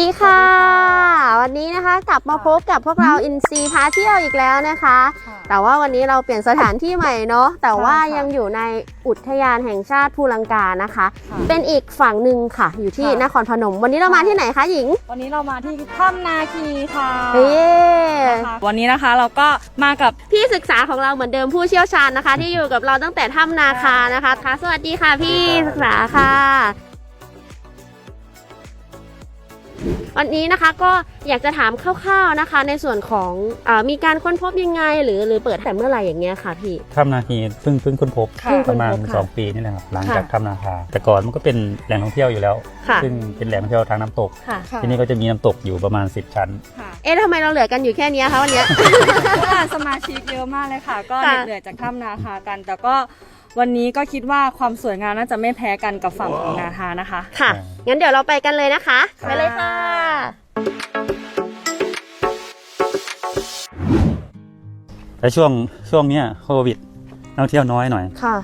ดีค่ะ วันนี้นะคะกลับมาพบกับพวกเราอินซีพาเที่ยวอีกแล้วนะคะ แต่ว่าวันนี้เราเปลี่ยนสถานที่ใหม่เนาะแต่ว่าใช่ค่ะยังอยู่ในอุทยานแห่งชาติภูลังกานะคะค่ะเป็นอีกฝั่งหนึ่งค่ะ อยู่ที่ค่ะนครพนม วันนี้เรามาที่ไหนคะหญิง วันนี้เรามาที่ถ้ำนาคีค่ะเฮ้นะคะวันนี้นะคะเราก็มากับพี่ศึกษาของเราเหมือนเดิมผู้เชี่ยวชาญนะคะ ที่อยู่กับเราตั้งแต่ถ้ำนาคานะคะค่ะสวัสดีค่ะพี่ศึกษาค่ะ วันนี้นะคะก็อยากจะถามคร่าวๆนะคะ ในส่วนของอามีการค้นพบยังไง หรือหรือเปิดแต่เมื่อไหร่อย่างเงี้ยค่ะพี่ถ้ำนาคีเพิ่งเพิ่งค้นพบค่ะเพิ่งปค้นระมาณพบค่ะ2ปีนี่แหละครับหลังค่ะจากถ้ำนาคา แต่ก่อนมันก็เป็นแหล่งท่องเที่ยวอยู่แล้ว ค่ะซึ่งเป็นแหล่งท่องเที่ยวทางน้ำตก ค่ะ ค่ะที่นี่ก็จะมีน้ำตกอยู่ประมาณ 10 ชั้น ค่ะเอ๊ะทำไมเราเหลือกันอยู่แค่เนี้ยคะวันเนี้ย เพราะว่าสมาชิกเยอะมากเลยค่ะ ก็ค่ะ เหนื่อยจากถ้ำนาคากัน แต่ก็ วันนี้ก็คิดว่าความสวยงามน่าจะไม่แพ้กันกับฝั่งของนาคานะคะ ค่ะอ่างั้นเดี๋ยวเราไปกันเลยนะคะครับไปเลยค่ะ แต่ช่วงช่วงเนี้ยโควิดนักท่องเที่ยวน้อยหน่อย ค่ะ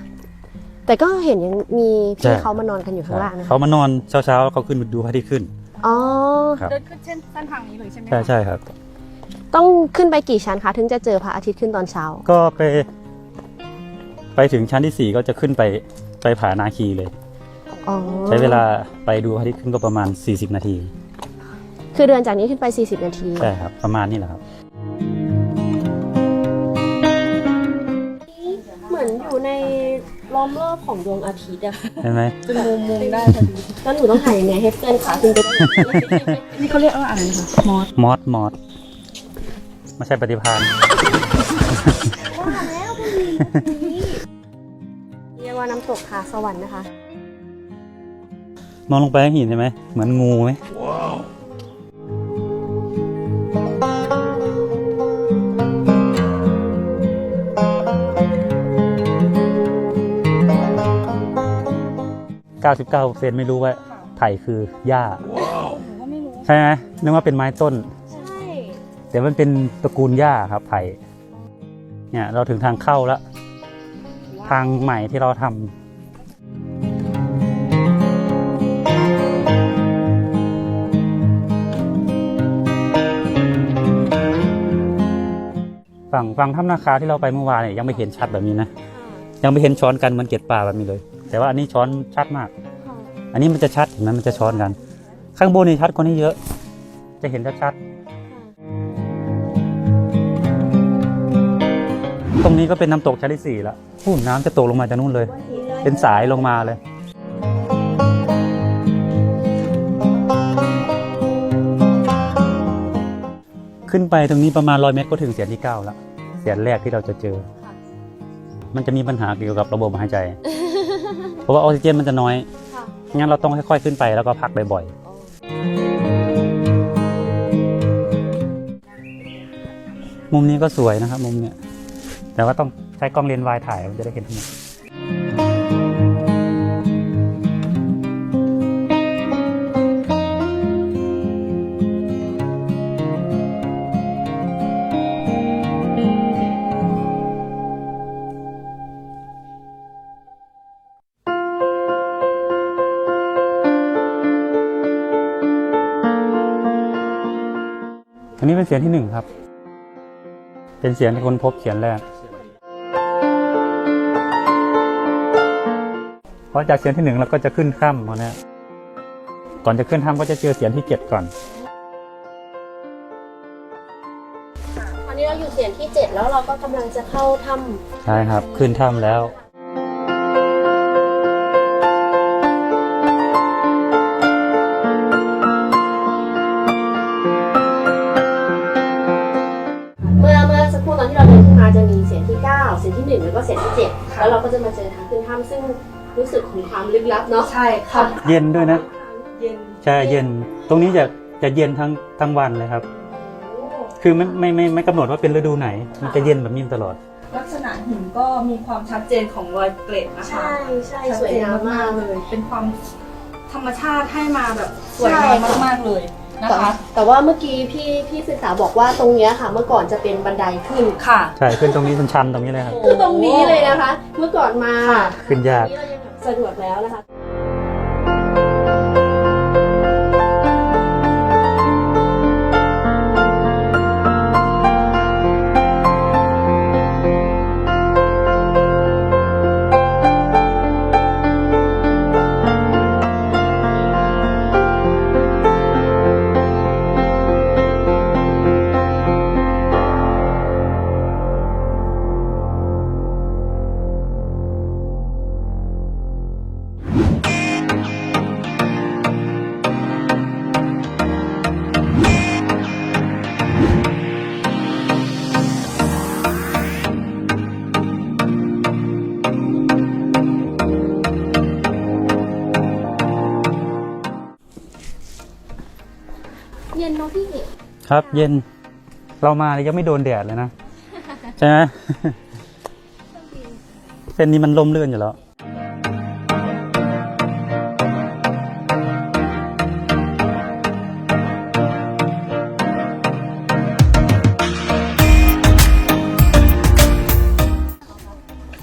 แต่ก็เห็นยังมีใช่ พี่เขามานอนกันอยู่ข้างล่างนะคะเขามานอนเช้าเช้าๆเขาขึ้นมาดูพระอาทิตย์ขึ้น อ๋อ ครับ เดินขึ้นเส้นเส้นทางนี้เลยใช่ไหมคะ ใช่ใช่ครับ ต้องขึ้นไปกี่ชั้นคะ ถึงจะเจอพระอาทิตย์ขึ้นตอนเช้า ก็ไป ไปถึงชั้นที่ 4 ก็จะขึ้นไปไปผานาคีเลย อ๋อใช้เวลาไปดูพระอาทิตย์ขึ้นก็ประมาณ 40 นาทีคือเดินจากนี้ขึ้นไป 40 นาที ใช่ครับ ประมาณนี้แหละครับ เหมือนอยู่ในล้อมรอบของดวงอาทิตย์อะเห็นไหมเป็นมุมมุมได้พอดีแล้วหนูต้องถ่ายยังไงให้เพื่อนขาขึ้นไปนี่เขาเรียกว่าอะไรนะคะมอสมอสมอสไม่ใช่ปฏิพานเรียก ว่าน้ำตกผาสวรรค์นะคะ มองลงไปเห็นใช่ไหมเหมือนงูไหม99เซนไม่รู้ว่าไผ่คือหญ้าหนูก็ไม่รู้ใช่ไหมนึกว่าเป็นไม้ต้น ใช่ แต่มันเป็นตระกูลหญ้าครับไผ่เนี่ยเราถึงทางเข้าแล้ว ทางใหม่ที่เราทำฝั่งฝั่งถ้ำนาคาที่เราไปเมื่อวานเนี่ยยังไม่เห็นชัดแบบนี้นะยังไม่เห็นช้อนกันเหมือนเกล็ดปลาแบบนี้เลย แต่ว่าอันนี้ช้อนชัดมาก อันนี้มันจะชัดเห็นไหมมันจะช้อนกัน ข้างบนนี่ชัดกว่านี้เยอะ จะเห็นชัดๆ ตรงนี้ก็เป็นน้ำตกชั้นที่สี่แล้วอู้น้ำจะตกลงมาจากนู่นเลย เป็นสายลงมาเลยขึ้นไปตรงนี้ประมาณร้อยเมตรก็ถึงเสียนที่เก้าแล้วเสียนแรกที่เราจะเจอ มันจะมีปัญหาเกี่ยวกับระบบหายใจ เพราะว่าออกซิเจนมันจะน้อยค่ะงั้นเราต้องค่อยๆขึ้นไปแล้วก็พักบ่อยๆ มุมนี้ก็สวยนะครับ มุมเนี้ย แต่ว่าต้องใช้กล้องเลนส์วายถ่ายมันจะได้เห็นทั้งหมดอันนี้เป็นเสียงที่หนึ่งครับ เป็นเสียงที่คนพบเสียงแรก พอจากเสียงที่หนึ่งเราก็จะขึ้นข้ามมาเนี่ยก่อนจะขึ้นถ้ำก็จะเจอเสียงที่เจ็ดก่อน ตอนนี้เราอยู่เสียงที่7แล้วเราก็กำลังจะเข้าถ้ำใช่ครับ ขึ้นถ้ำแล้วเมื่อเมื่อสักครู่ตอนที่เราเดินขึ้นมาจะมีเสียงที่ 9 เสียงที่ 1 แล้วก็เสียงที่ 7 แล้วเราก็จะมาเจอทางขึ้นถ้ำซึ่ง รู้สึกของความลึกลับเนาะใช่ค่ะ เย็นด้วยนะ เย็นใช่เย็น ตรงนี้จะจะเย็นทั้งทั้งวันเลยครับ คือไม่ไม่ไม่ไม่กำหนดว่าเป็นฤดูไหน มันจะเย็นแบบนี้ตลอด ลักษณะหินก็มีความชัดเจนของรอยเกล็ดนะคะใช่ใช่ชัดสวยเจนงามมากๆเลย เป็นความธรรมชาติให้มาแบบสวยงามมากๆเลยนะแต่คะแต่ว่าเมื่อกี้พี่พี่ศึกษาบอกว่าตรงเนี้ยค่ะ เมื่อก่อนจะเป็นบันไดขึ้นค่ะ ใช่ขึ้นตรงนี้มันชันตรงนี้เลยครับคือตรงนี้เลยนะคะ เมื่อก่อนมาค่ะขึ้นยาก สะดวกแล้วนะคะ ครับ เย็นเรามาเนี่ยยังไม่โดนแดดเลยนะ ใช่ไหมเส้นนี้มันล่มเลื่อนอยู่แล้ว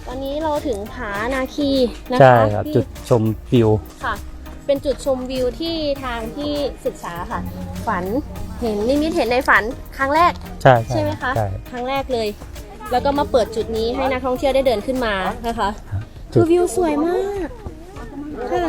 ตอนนี้เราถึงผานาคีนะใช่คะครับที่จุดชมวิวค่ะ เป็นจุดชมวิวที่ทางที่ศึกษาค่ะ ฝันเห็นนิมิตเห็นในฝันครั้งแรกใช่ใช่ไหมคะใช่ครั้งแรกเลย แล้วก็มาเปิดจุดนี้ให้นักท่องเที่ยวได้เดินขึ้นมานะคะจุคืดอวิวสวยมากค่ะ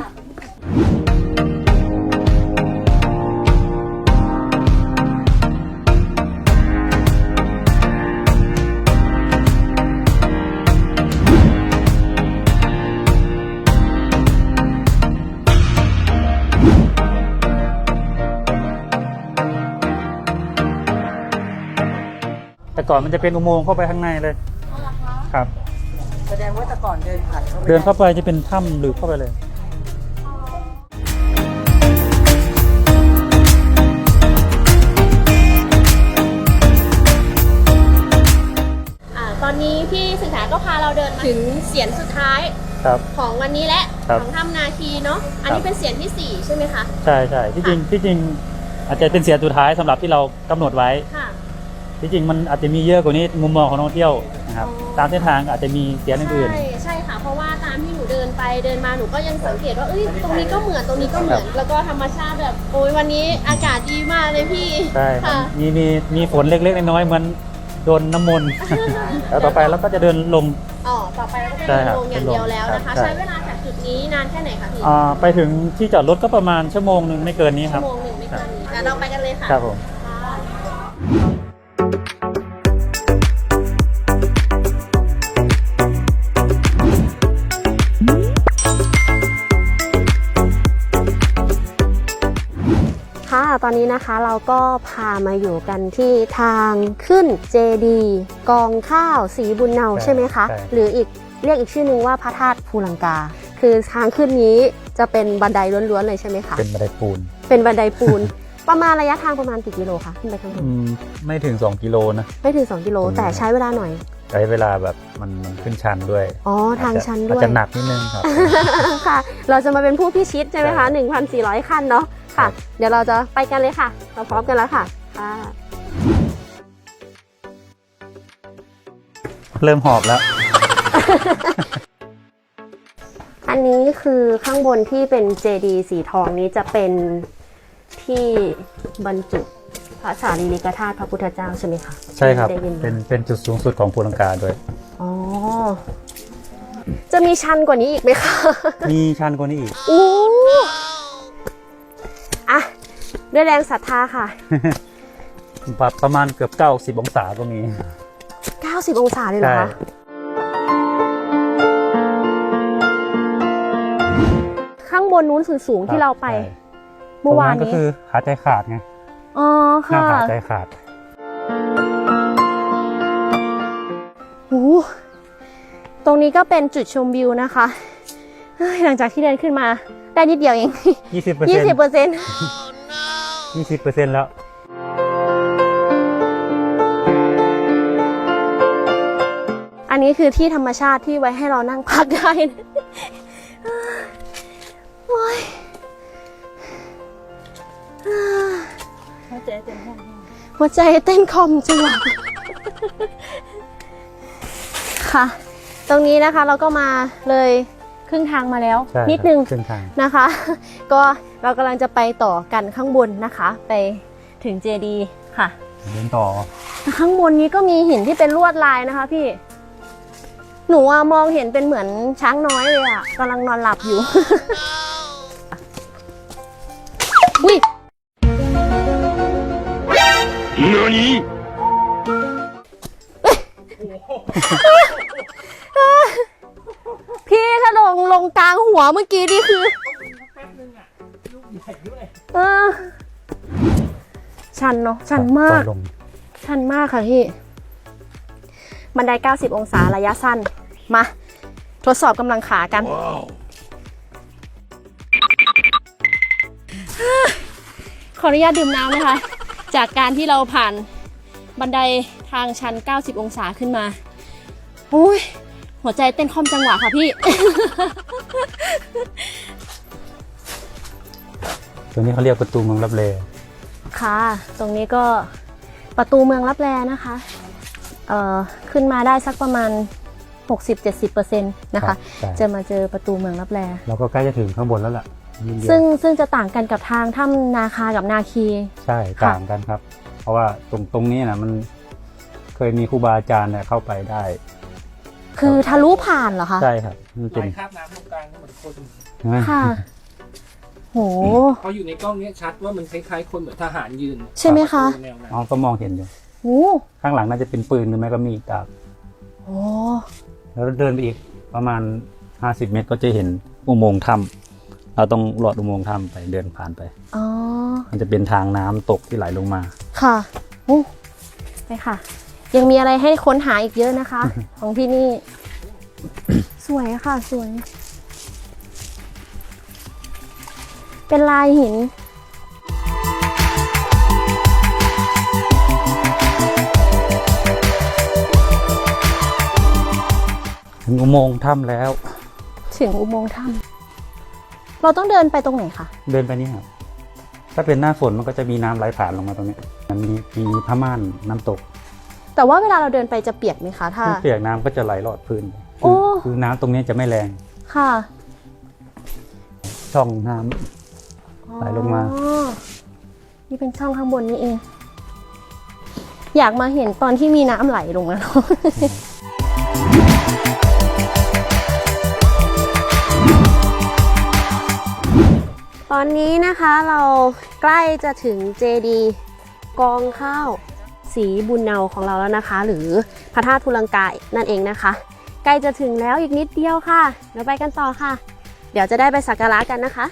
แต่ก่อนมันจะเป็นอุโมงค์เข้าไปข้างในเลยครับ แสดงว่าแต่ก่อนเดินผ่านเข้าไปเดินเข้าไปจะเป็นถ้ำลึกเข้าไปเลย อ่าตอนนี้พี่ศึกษาก็พาเราเดินมาถึงเสียนสุดท้ายครับ ของวันนี้และครับของถ้ำนาคีเนาะอันนี้ครับ เป็นเสียนที่สี่ใช่ไหมคะ ใช่ใช่ที่จริงที่จริงอาจจะเป็นเสียงสุดท้ายสำหรับที่เรากำหนดไว้ ค่ะ ที่จริงมันอาจจะมีเยอะกว่านี้มุมมองของนักท่องเที่ยวนะครับอ๋อตามเส้นทางอาจจะมีเสียงอื่น ใช่ใช่ค่ะ เพราะว่าตามที่หนูเดินไปเดินมาหนูก็ยังสังเกตว่าเอ้ยตรงนี้ก็เหมือนตรงนี้ก็เหมือน แล้วก็ธรรมชาติแบบโอ้ยวันนี้อากาศดีมากเลยพี่ๆใช่ค่ะมีมีมีฝนเล็กๆน้อยๆเหมือนโดนน้ำมนต์แล้วต่อไปเราก็จะเดินลงอ๋อต่อไปเราก็ใช่เป็นครับลงอย่างเดียวแล้วนะคะใช่ใช้เวลาจากจุดนี้นานแค่ไหนคะพี่อ่าไปถึงที่จอดรถก็ประมาณชั่วโมงหนึ่งไม่เกินนี้คชั่รับวโมงหนึ่งไม่เกินนี้งั้นเราไปกันเลยค่ะครับผม ตอนนี้นะคะเราก็พามาอยู่กันที่ทางขึ้นเจดีกองข้าวสีบุญเนาใช่ไหมคะหรืออีกเรียกอีกชื่อนึงว่าพระธาตุภูลังกา คือทางขึ้นนี้จะเป็นบันไดล้วนๆเลยใช่ไหมคะ เป็นบันไดปูนเป็นบันไดปูน ประมาณระยะทางประมาณกี่กิโลคะขึ้นไปข้างบนอืมไม่ถึง 2 กิโลนะ ไม่ถึง 2 กิโลอืมแต่ใช้เวลาหน่อย ใช้เวลาแบบมันมันขึ้นชันด้วยอ๋อ ทางชันด้วอาจย จะหนักนิดนึงครับ ค่ะ เราจะมาเป็นผู้พิชิตใช่ไหมคะใช่1,400 ขั้นเนาะ ค่ะ เดี๋ยวเราจะไปกันเลยค่ะ เราพร้อมกันแล้วค่ะค่ะ เริ่มหอบแล้ว อันนี้คือข้างบนที่เป็นเจดีสีทองนี้จะเป็นที่บรรจุพระสารีริกธาตุพระพุทธเจ้าใช่ไหมคะใช่ครับ ได้ยินมาเป็นเป็นจุดสูงสุดของภูลังกาด้วย อ๋อ จะมีชันกว่านี้อีกไหมคะ มีชันกว่านี้อีกอู้อะ ด้วยแรงศรัทธาค่ะ ปรับประมาณเกือบ 90 องศาก็มี 90 องศาเลยเหรอใช่คะข้างบนนู้นสูงๆที่เราไปใช่เมื่อวานตรงก็นี้คือหายใจขาดไงอ๋อหน้าค่ะหายใจขาดโอ้ตรงนี้ก็เป็นจุดชมวิวนะคะเฮ้ยหลังจากที่เดินขึ้นมาได้นิดเดียวเอง 20เปอร์เซ็นต์20เปอร์เซ็นต์ 20เปอร์เซ็นต์แล้วอันนี้คือที่ธรรมชาติที่ไว้ให้เรานั่งพักได้โอ้ยเข้าใจเต็มห้องหัวใจเต้นคอมจังหวะค่ะ ตรงนี้นะคะเราก็มาเลย รึ่งทางมาแล้ว ใช่นิดนึงครึ่งทาง นะคะ ก็เรากำลังจะไปต่อกันข้างบนนะคะ ไปถึงเจดีค่ะ เดินต่อ ข้างบนนี้ก็มีหินที่เป็นลวดลายนะคะพี่ หนูอะมองเห็นเป็นเหมือนช้างน้อยเลยอะกำลังนอนหลับอยู่ อุ้ยพี่ถ้าล งลงกลางหัวเมื่อกี้นี่คือเออ ชันเนาะชันมากต่อลงชันมากค่ะพี่ บันได 90 องศาระยะสั้น มา ทดสอบกำลังขากัน ขออนุญาตดื่มน้ำนะคะ จากการที่เราผ่านบันไดทางชัน 90 องศาขึ้นมา โอ้ย หัวใจเต้นคล่อมจังหวะค่ะพี่ ตัวนี้เขาเรียกประตูเมืองรับแลค่ะ ตรงนี้ก็ประตูเมืองรับแลนะคะ เอ่อ ขึ้นมาได้สักประมาณ 60-70%นะคะใช่จะมาเจอประตูเมืองรับแล เราก็ใกล้จะถึงข้างบนแล้วล่ะนิดเดียวซึ่งซึ่งจะต่างกันกับทางถ้ำนาคากับนาคี ใช่ค่ะ ต่างกันครับ เพราะว่าตรงตรงนี้นะมันเคยมีครูบาอาจารย์เนี่ยเข้าไปได้ คือทะลุผ่านเหรอคะ ใช่ครับมันลเป็นายคราบน้ำตรงกลางก็เหมือนคนใช่ไหมค่ะ โห เพราะอยู่ในกล้องเนี้ยชัดว่ามันคล้ายๆคนเหมือนทหารยืนใช่ไหมคะแนวนั้นอ๋อก็มองเห็นอยู่โอ้ข้างหลังน่าจะเป็นปืนหรือไม่ก็มีดดาบโหแล้วเดินไปอีกประมาณ 50 เมตรก็จะเห็นอุโมงค์ถ้ำเราต้องลอดอุโมงค์ถ้ำไปเดินผ่านไป อ๋อ มันจะเป็นทางน้ำตกที่ไหลลงมา ค่ะโอ้ไปค่ะ ยังมีอะไรให้ค้นหาอีกเยอะนะคะ ของที่นี่ สวยอะค่ะสวย เป็นลายหินถึงอุโมงค์ถ้ำแล้ว ถึงอุโมงค์ถ้ำเราต้องเดินไปตรงไหนคะเดินไปนี่ครับถ้าเป็นหน้าฝนมันก็จะมีน้ำไหลผ่านลงมาตรงนี้มันมีมีผ้าม่านน้ำตก แต่ว่าเวลาเราเดินไปจะเปียกไหมคะถ้าถ้าเปียกน้ำก็จะไหลลอดพื้นโอ้คือคือน้ำตรงนี้จะไม่แรงค่ะ ช่องน้ำไหลลงมาอ๋อนี่เป็นช่องข้างบนนี่เอง อยากมาเห็นตอนที่มีน้ำไหลลงมาเนอะตอนนี้นะคะเราใกล้จะถึงเจดีย์กองข้าว สีบุญเนาของเราแล้วนะคะ หรือพระธาตุภูลังกายนั่นเองนะคะใกล้จะถึงแล้วอีกนิดเดียวค่ะ เราไปกันต่อค่ะ เดี๋ยวจะได้ไปสักการะกันนะคะ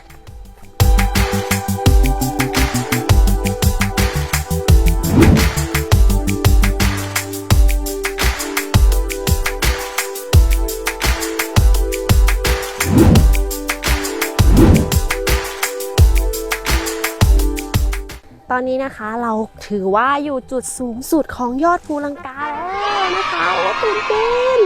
อนนี้นะคะ เราถือว่าอยู่จุดสูงสุดของยอดภูลังกาแล้วนะคะโอ้ตื่นเต้น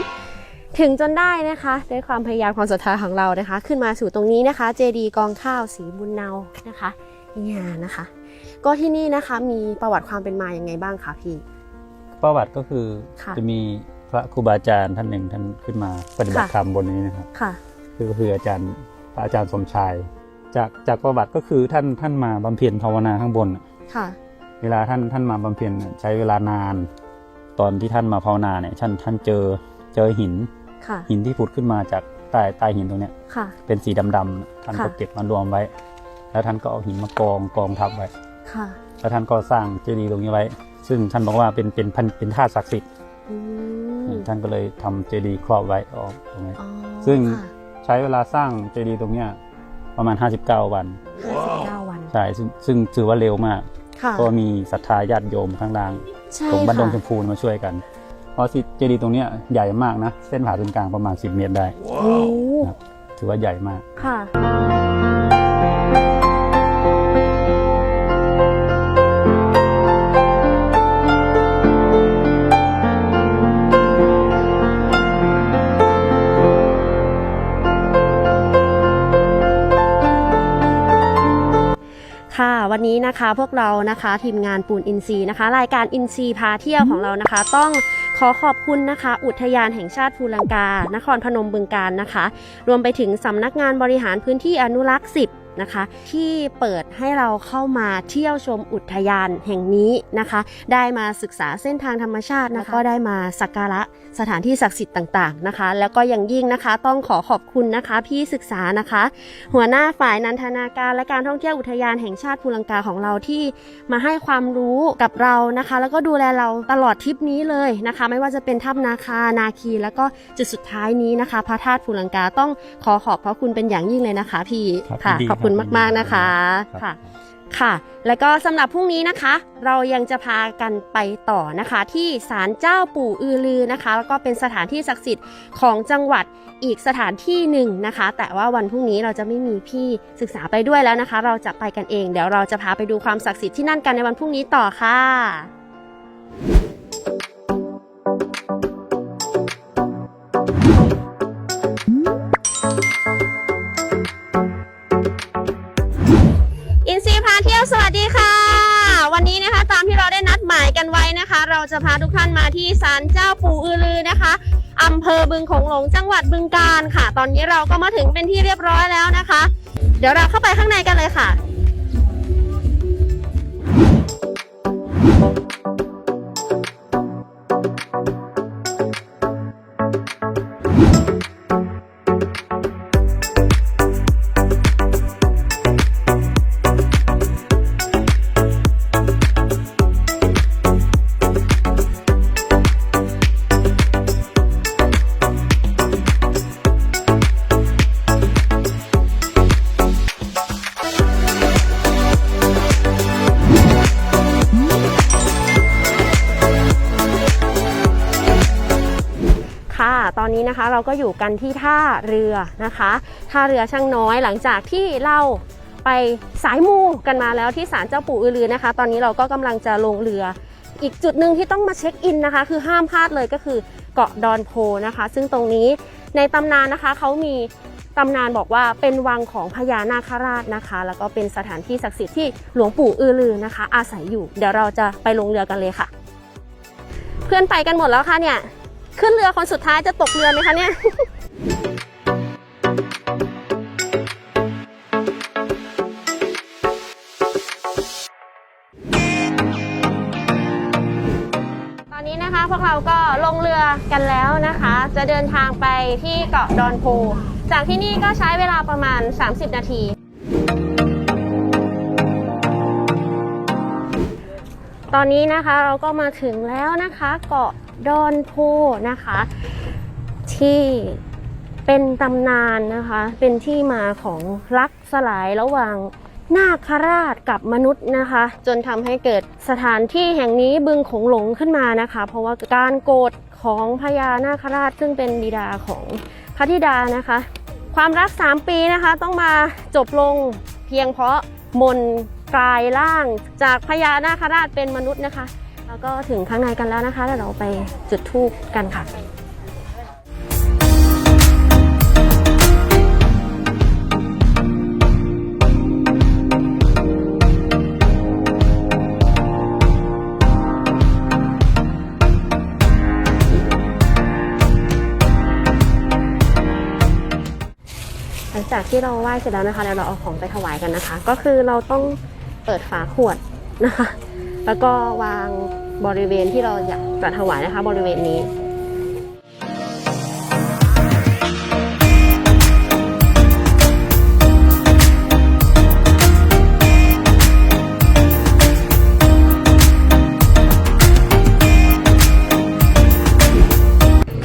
ถึงจนได้นะคะด้วยความพยายามความศรัทธาของเรานะคะ ขึ้นมาสู่ตรงนี้นะคะ เจดีกองข้าวสีบุญเนานะคะเนี่ยนะคะ ก็ที่นี่นะคะมีประวัติความเป็นมาอย่างไงบ้างคะพี่ประวัติก็คือค่ะจะมีพระครูบาอาจารย์ท่านหนึ่งท่านขึ้นมาปฏิบัติค่ะธรรมบนนี้นะครับค่ะคือก็คืออาจารย์พระอาจารย์สมชาย จากจากประวัติก็คือท่านท่านมาบำเพ็ญภาวนาข้างบนน่ะ ค่ะ เวลาท่านท่านมาบำเพ็ญน่ะใช้เวลานาน ตอนที่ท่านมาภาวนาเนี่ยท่านท่านเจอเจอหินค่ะหินที่ผุดขึ้นมาจากใต้ใต้หินตรงเนี้ยค่ะเป็นสีดำๆน่ะท่านก็ค่ะเก็บมารวมไว้ แล้วท่านก็เอาหินมากองกองทับไว้ค่ะแล้วท่านก็สร้างเจดีย์ตรงนี้ไว้ ซึ่งท่านบอกว่าเป็นเป็นพันเป็นธาตุศักดิ์สิทธิ์อืมท่านก็เลยทำเจดีย์ครอบไว้ออกตรงนี้อ๋อซึ่งค่ะใช้เวลาสร้างเจดีย์ตรงเนี้ยประมาณ 59 วัน ใช่ซึ่งซึ่งถือว่าเร็วมากค่ะก็มีศรัทธาญาติโยมข้างล่างใช่ตรงบ้านดงชค่ะมพูมาช่วยกัน เพราะเจดีย์ตรงเนี้ยใหญ่มากนะ เส้นผ่าศูนย์กลางประมาณ 10 เมตรได้โอ้ถือว่าใหญ่มากค่ะ วันนี้นะคะพวกเรานะคะทีมงานปูนอินซีย์นะคะ รายการอินซีย์พาเที่ยวของเรานะคะ ต้องขอขอบคุณนะคะ อุทยานแห่งชาติภูลังกา นครพนมบึงการนะคะ รวมไปถึงสำนักงานบริหารพื้นที่อนุรักษ์ 10 นะคะ ที่เปิดให้เราเข้ามาเที่ยวชมอุทยานแห่งนี้นะคะ ได้มาศึกษาเส้นทางธรรมชาตินะคะก็ได้มาสักการะสถานที่ศักดิ์สิทธิ์ต่างๆนะคะ แล้วก็อย่างยิ่งนะคะต้องขอขอบคุณนะคะ พี่ศึกษานะคะ หัวหน้าฝ่ายนันทนาการและการท่องเที่ยวอุทยานแห่งชาติภูลังกาของเราที่มาให้ความรู้กับเรานะคะ แล้วก็ดูแลเราตลอดทริปนี้เลยนะคะ ไม่ว่าจะเป็นถ้ำนาคานาคี แล้วก็จุดสุดท้ายนี้นะคะ พระธาตุภูลังกาต้องขอขอบพระคุณเป็นอย่างยิ่งเลยนะคะพี่ครับค่ะยินดีขอบคุณครับมาก ๆนะคะครับค่ะค่ะ แล้วก็สำหรับพรุ่งนี้นะคะ เรายังจะพากันไปต่อนะคะ ที่ศาลเจ้าปู่อือลือนะคะ แล้วก็เป็นสถานที่ศักดิ์สิทธิ์ของจังหวัดอีกสถานที่หนึ่งนะคะ แต่ว่าวันพรุ่งนี้เราจะไม่มีพี่ศึกษาไปด้วยแล้วนะคะ เราจะไปกันเอง เดี๋ยวเราจะพาไปดูความศักดิ์สิทธิ์ที่นั่นกันในวันพรุ่งนี้ต่อค่ะ ที่ศาลเจ้าปู่อือลือนะคะอำเภอบึงโขงหลงจังหวัดบึงกาฬค่ะ ตอนนี้เราก็มาถึงเป็นที่เรียบร้อยแล้วนะคะ เดี๋ยวเราเข้าไปข้างในกันเลยค่ะ นนี้นะคะ เราก็อยู่กันที่ท่าเรือนะคะ ท่าเรือช่างน้อยหลังจากที่เราไปสายมูกันมาแล้วที่ศาลเจ้าปู่อือลือนะคะ ตอนนี้เราก็กำลังจะลงเรือ อีกจุดหนึ่งที่ต้องมาเช็คอินนะคะ คือห้ามพลาดเลยก็คือเกาะดอนโพนะคะ ซึ่งตรงนี้ในตำนานนะคะเขามีตำนานบอกว่าเป็นวังของพญานาคราชนะคะ แล้วก็เป็นสถานที่ศักดิ์สิทธิ์ที่หลวงปู่อือลือนะคะ อาศัยอยู่ เดี๋ยวเราจะไปลงเรือกันเลยค่ะ เพื่อนไปกันหมดแล้วค่ะเนี่ย ขึ้นเรือคนสุดท้ายจะตกเรือไหมคะเนี่ยตอนนี้นะคะพวกเราก็ลงเรือกันแล้วนะคะ จะเดินทางไปที่เกาะดอนโพ จากที่นี่ก็ใช้เวลาประมาณ 30 นาที ตอนนี้นะคะเราก็มาถึงแล้วนะคะเกาะดอนโพนะคะ ที่เป็นตำนานนะคะ เป็นที่มาของรักสลายระหว่างนาคราชกับมนุษย์นะคะ จนทำให้เกิดสถานที่แห่งนี้บึงโขงหลงขึ้นมานะคะ เพราะว่าการโกรธของพญานาคราชซึ่งเป็นบิดาของพระธิดานะคะ ความรัก 3 ปีนะคะต้องมาจบลงเพียงเพราะมน กลายร่างจากพญานาคราชเป็นมนุษย์นะคะ แล้วก็ถึงข้างในกันแล้วนะคะเดี๋ยวเราไปจุดธูปกันค่ะหลังจากที่เราไหว้เสร็จแล้วนะคะเดี๋ยวเราเอาของไปถวายกันนะคะ ก็คือเราต้อง เปิดฝาขวดนะคะ แล้วก็วางบริเวณที่เราอยากจะถวายนะคะ บริเวณนี้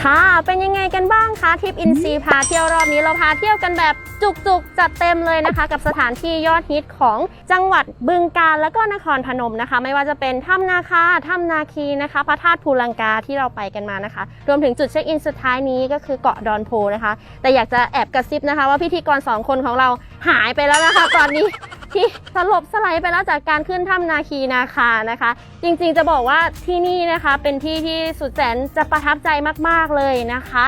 ค่ะ เป็นยังไงกันบ้างคะทริปอินซีพาเที่ยวรอบนี้เราพาเที่ยวกันแบบจุกๆ จัดเต็มเลยนะคะ กับสถานที่ยอดฮิตของจังหวัดบึงกาฬและก็นครพนมนะคะ ไม่ว่าจะเป็นถ้ำนาคาถ้ำนาคีนะคะพระธาตุภูลังกาที่เราไปกันมานะคะ รวมถึงจุดเช็คอินสุดท้ายนี้ก็คือเกาะดอนโพนะคะ แต่อยากจะแอบกระซิบนะคะ ว่าพิธีกรสองคนของเราหายไปแล้วนะคะ ตอนนี้ ที่สลบสไลด์ไปแล้วจากการขึ้นถ้ำนาคีนาคานะคะ จริงๆจะบอกว่าที่นี่นะคะเป็นที่ที่สุดแสนจะประทับใจมากๆเลยนะคะ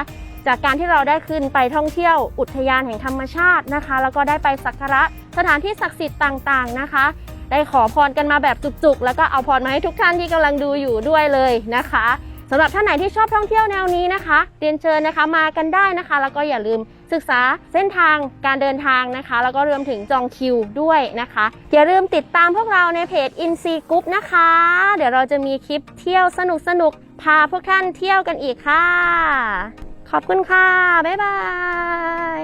จากการที่เราได้ขึ้นไปท่องเที่ยวอุทยานแห่งธรรมชาตินะคะ แล้วก็ได้ไปสักการะสถานที่ศักดิ์สิทธิ์ต่างๆนะคะ ได้ขอพรกันมาแบบจุกๆ แล้วก็เอาพรมาให้ทุกท่านที่กำลังดูอยู่ด้วยเลยนะคะ สำหรับท่านไหนที่ชอบท่องเที่ยวแนวนี้นะคะ เรียนเชิญนะคะมากันได้นะคะ แล้วก็อย่าลืมศึกษาเส้นทางการเดินทางนะคะ แล้วก็รวมถึงจองคิวด้วยนะคะ อย่าลืมติดตามพวกเราในเพจ i n s e Group นะคะ เดี๋ยวเราจะมีคลิปเที่ยวสนุกๆพาพวกท่านเที่ยวกันอีกค่ะ ขอบคุณค่ะ บ๊ายบาย